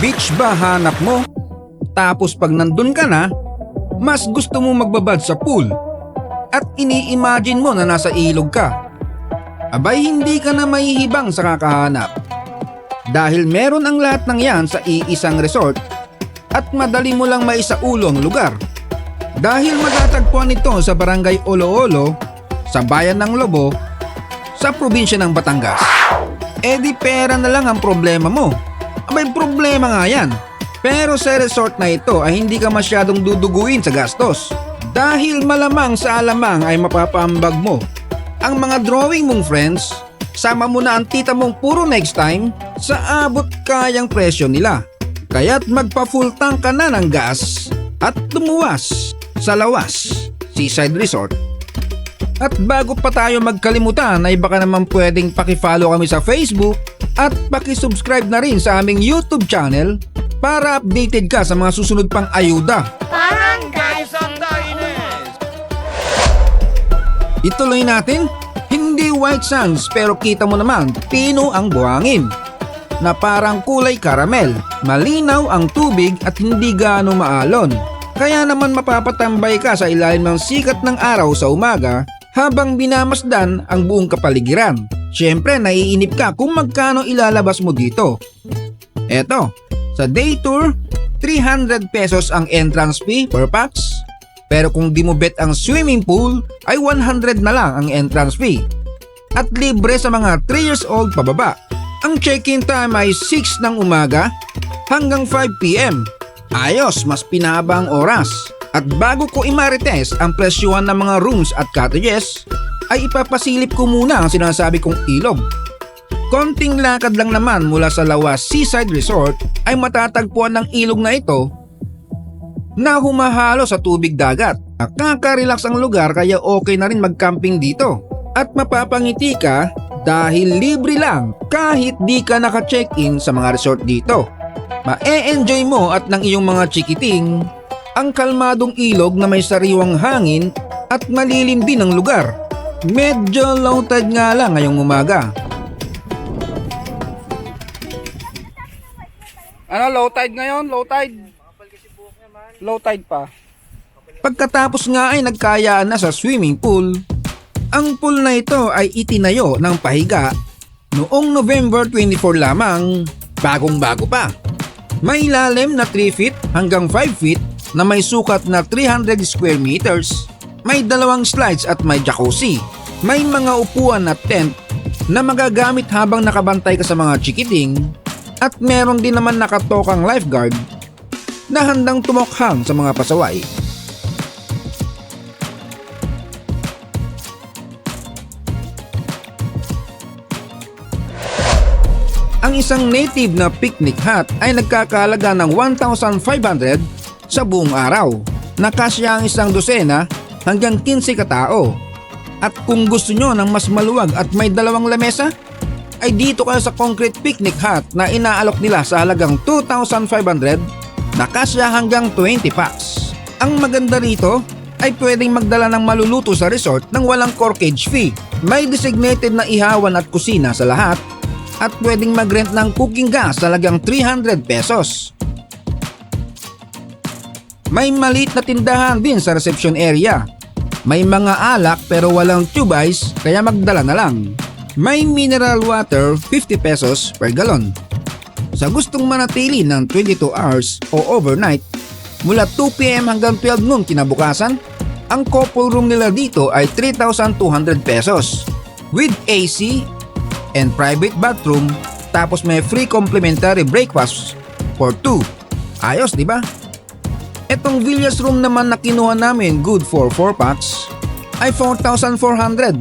Beach ba hanap mo? Tapos pag nandun ka na, mas gusto mo magbabad sa pool at ini-imagine mo na nasa ilog ka. Abay hindi ka na mahihibang sa kakahanap. Dahil meron ang lahat ng yan sa iisang resort at madali mo lang maisaulong lugar. Dahil matatagpuan ito sa barangay Olo-Olo, sa bayan ng Lobo, sa probinsya ng Batangas. E di pera na lang ang problema mo. Abay problema nga yan. Pero sa resort na ito ay hindi ka masyadong duduguin sa gastos. Dahil malamang sa alamang ay mapapambag mo. Ang mga drawing mong friends, sama mo na ang tita mong puro next time sa abot kayang presyo nila. Kaya't magpa full tank ka na ng gas at lumuwas sa Lawas Seaside Resort. At bago pa tayo magkalimutan ay baka naman pwedeng pakifollow kami sa Facebook at pakisubscribe na rin sa aming YouTube channel para updated ka sa mga susunod pang ayuda. Barangay Santa Ines. Ituloy natin, hindi white sands pero kita mo naman pino ang buhangin. Na parang kulay karamel, malinaw ang tubig at hindi gaano maalon. Kaya naman mapapatambay ka sa ilalim ng sikat ng araw sa umaga habang binamasdan ang buong kapaligiran. Siyempre naiinip ka kung magkano ilalabas mo dito. Eto, sa day tour, 300 pesos ang entrance fee per pax. Pero kung di mo bet ang swimming pool, ay 100 na lang ang entrance fee. At libre sa mga 3 years old pababa. Ang check-in time ay 6 ng umaga hanggang 5pm. Ayos, mas pinaba ang oras. At bago ko imarites ang presyuhan ng mga rooms at cottages, ay ipapasilip ko muna ang sinasabi kong ilog. Konting lakad lang naman mula sa Lawas Seaside Resort ay matatagpuan ng ilog na ito na humahalo sa tubig dagat. Nakaka-relax ang lugar kaya okay na rin mag-camping dito. At mapapangiti ka dahil libre lang kahit di ka naka-check-in sa mga resort dito. Ma-enjoy mo at ng iyong mga chikiting ang kalmadong ilog na may sariwang hangin at malilim din ang lugar. Medyo low tide nga lang ngayong umaga. Ano, low tide ngayon? Low tide? Low tide pa. Pagkatapos nga ay nagkayaan na sa swimming pool, ang pool na ito ay itinayo ng pahiga noong November 24 lamang, bagong bago pa. May ilalim na 3 feet hanggang 5 feet na may sukat na 300 square meters. May dalawang slides at may jacuzzi. May mga upuan at tent na magagamit habang nakabantay ka sa mga chikiting at meron din naman nakatokang lifeguard na handang tumokhang sa mga pasaway. Ang isang native na picnic hut ay nagkakalaga ng 1,500 sa buong araw. Nakasya ang isang dosena hanggang 15 katao. At kung gusto nyo ng mas maluwag at may dalawang lamesa, ay dito kayo sa concrete picnic hut na inaalok nila sa halagang 2,500 na kasya hanggang 20 packs. Ang maganda rito ay pwedeng magdala ng maluluto sa resort ng walang corkage fee. May designated na ihawan at kusina sa lahat at pwedeng mag-rent ng cooking gas sa halagang 300 pesos. May maliit na tindahan din sa reception area. May mga alak pero walang tube ice kaya magdala na lang. May mineral water 50 pesos per galon. Sa gustong manatili ng 22 hours o overnight, mula 2pm hanggang 12 noon kinabukasan, ang couple room nila dito ay 3,200 pesos. With AC and private bathroom, tapos may free complimentary breakfast for two. Ayos, di ba? Etong Villas room naman na kinuha namin good for 4 packs ay 4,400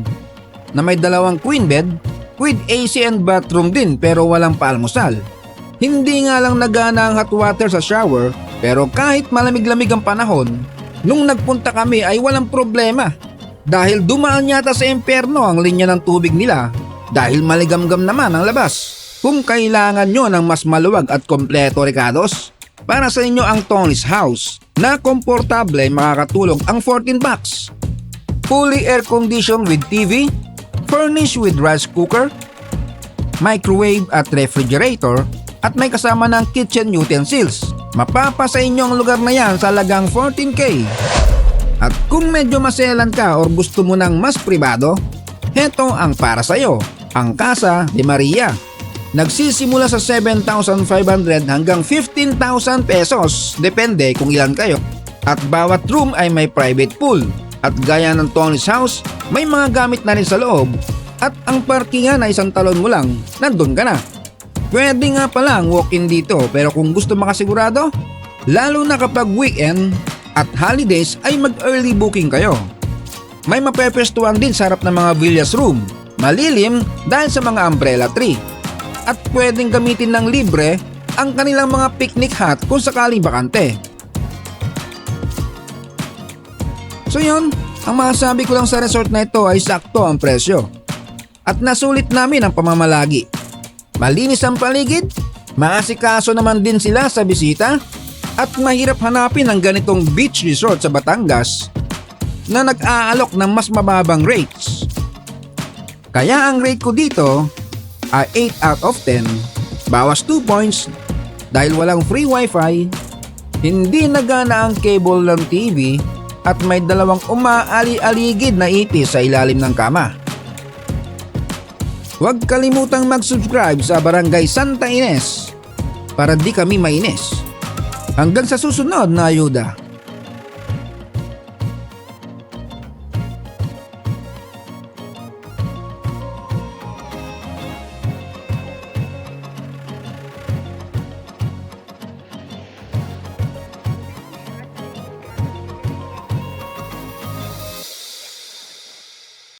na may dalawang queen bed with AC and bathroom din pero walang paalmusal. Hindi nga lang nagana ang hot water sa shower pero kahit malamig-lamig ang panahon, nung nagpunta kami ay walang problema dahil dumaan yata sa emperno ang linya ng tubig nila dahil maligamgam naman ang labas. Kung kailangan nyo ng mas maluwag at kompleto recados, para sa inyo ang Tony's House na komportable makakatulong ang 14 bucks. Fully air conditioned with TV, furnished with rice cooker, microwave at refrigerator, at may kasama ng kitchen utensils. Mapapa sa inyo ang lugar na yan sa lagang 14K. At kung medyo maselan ka or gusto mo ng mas pribado, heto ang para sa'yo, ang Casa de Maria. Nagsisimula sa 7,500 hanggang 15,000 pesos, depende kung ilan kayo. At bawat room ay may private pool. At gaya ng Tony's house, may mga gamit na rin sa loob. At ang parkingan ay isang talon mo lang, nandun ka na. Pwede nga palang walk-in dito pero kung gusto makasigurado, lalo na kapag weekend at holidays ay mag-early booking kayo. May mapepwestuhan din sa harap ng mga villas room, malilim dahil sa mga umbrella tree. At pwedeng gamitin ng libre ang kanilang mga picnic hut kung sakaling bakante. So yun, ang masasabi ko lang sa resort na ito ay sakto ang presyo. At nasulit namin ang pamamalagi. Malinis ang paligid, maasikaso naman din sila sa bisita, at mahirap hanapin ang ganitong beach resort sa Batangas na nag-aalok ng mas mababang rates. Kaya ang rate ko dito ay 8 out of 10, bawas 2 points dahil walang free wifi, hindi nagana ang cable ng TV at may dalawang umaali-aligid na ipis sa ilalim ng kama. Huwag kalimutang mag-subscribe sa Barangay Santa Ines para di kami mainis. Hanggang sa susunod na ayuda.